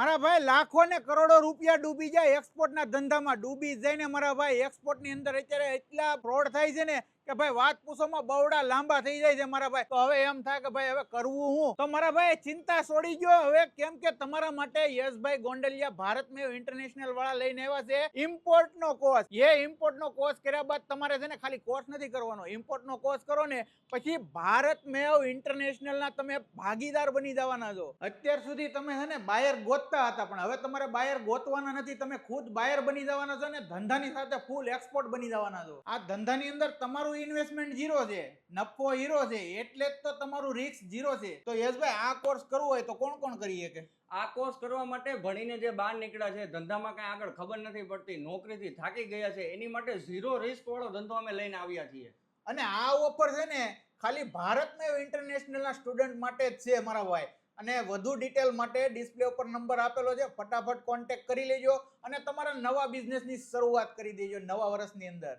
મારા ભાઈ લાખો ને કરોડો રૂપિયા ડૂબી જાય એક્સપોર્ટના ધંધામાં. ડૂબી જાય ને મારા ભાઈ એક્સપોર્ટની અંદર અત્યારે એટલા ફ્રોડ થાય છે ને કે ભાઈ વાત પૂછોમાં બવડા લાંબા થઈ જાય છે મારા ભાઈ. તો હવે એમ થાય કે ભાઈ હવે કરવું હું? તો મારા ભાઈ, ચિંતા છોડી ગયો. હવે કેમ કે તમારા માટે યશભાઈ ગોંડલિયા ભારત મેં ઇન્ટરનેશનલ વાળા લઈને આવ્યા છે. ઇમ્પોર્ટ નો કોર્સ એ ઇમ્પોર્ટ નો કોર્સ કર્યા બાદ તમારે છે ને ખાલી કોર્સ નથી કરવાનો. ઇમ્પોર્ટ નો કોર્સ કરો ને, પછી ભારત મેવ ઇન્ટરનેશનલ ના તમે ભાગીદાર બની જવાના છો. અત્યાર સુધી તમે છે ને બાયર ગોતતા હતા, પણ હવે તમારે બાયર ગોતવાના નથી. તમે ખુદ બાયર બની જવાના છો ને ધંધાની સાથે ફૂલ એક્સપોર્ટ બની જવાના છો. આ ધંધાની અંદર તમારું ઇન્વેસ્ટમેન્ટ ઝીરો છે નફો હીરો છે એટલે જ તો તમારું રિસ્ક ઝીરો છે. તો યશભાઈ આ કોર્સ કરવો હોય તો કોણ કોણ કરી શકે? આ કોર્સ કરવા માટે ભણીને જે બહાર નીકળ્યા છે ધંધામાં કાંઈ આગળ ખબર નથી પડતી નોકરીથી થાકી ગયા છે એની માટે ઝીરો રિસ્ક વાળો ધંધો અમે લઈને આવ્યા છીએ. અને આ ઓફર છે ને ખાલી ભારતમેવ ઇન્ટરનેશનલના સ્ટુડન્ટ માટે જ છે મારા ભાઈ. અને વધુ ડિટેલ માટે ડિસ્પ્લે ઉપર નંબર આપેલો છે ફટાફટ કોન્ટેક્ટ કરી લેજો અને તમારા નવા બિઝનેસની શરૂઆત કરી દેજો નવા વર્ષની અંદર.